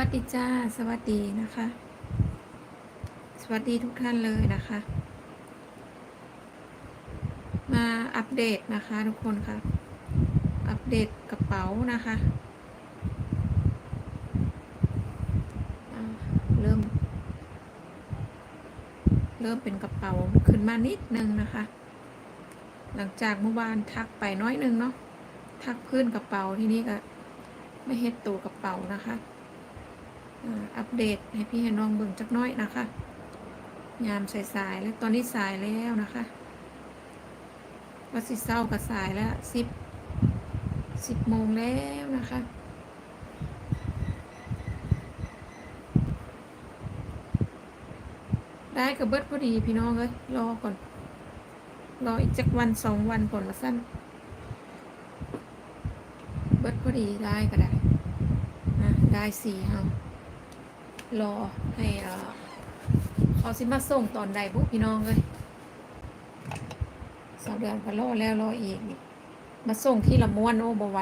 วัสดีจ้า สวัสดีนะคะ สวัสดีทุกท่านเลยนะคะ มาอัปเดตนะคะทุกคนค่ะ อัปเดตกระเป๋านะคะ เริ่ม เริ่มเป็นกระเป๋าขึ้นมานิดนึงนะคะ หลังจากเมื่อวานทักไปน้อยนึงเนาะ ทักพื้นกระเป๋าที่นี่ก็ไม่เฮ็ดตัวกระเป๋านะคะ อัปเดตให้พี่ให้น้องเบิ่งจักน้อยนะคะ ยามสายๆแล้วตอนนี้สายแล้วนะคะว่าสิเศร้ากับสายแล้วสิบสิบโมงแล้วนะคะได้กับเบิดพอดีพี่น้องเลยรอก่อน รออีกจักวันสองวันก่อนละสั้น เบิดพอดีได้ก็ได้นะได้สี่เฮา รอให้เขาสิมาส่งตอนใดพวกพี่น้องเลยสาวเดือนก็รอแล้วรออีก มาส่งที่ละม้วนโอ้บไหว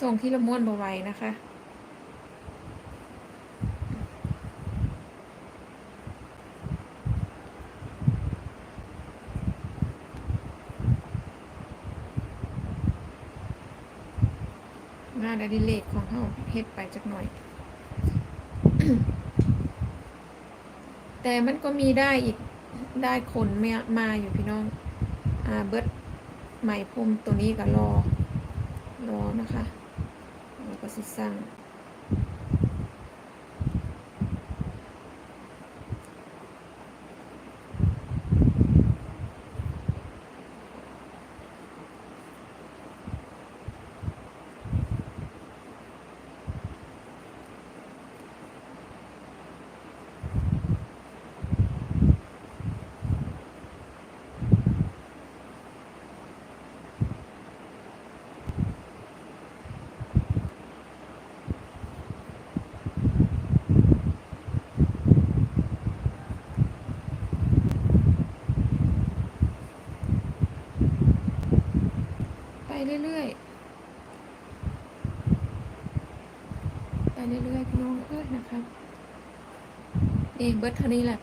ส่งที่ละม้วนบไหวนะคะงานอดิเรกของเขาเฮ็ดไปจักหน่อย แต่มันก็มีได้อีกได้คนมามาอยู่พี่น้อง อ่าเบิดใหม่พรมตัวนี้ก็รอ รอนะคะแล้วก็สิสั่ง เรื่อยๆ ไปเรื่อยๆพี่น้องเอ้ยนะคะเองเบิร์ดเท่านี้แหละ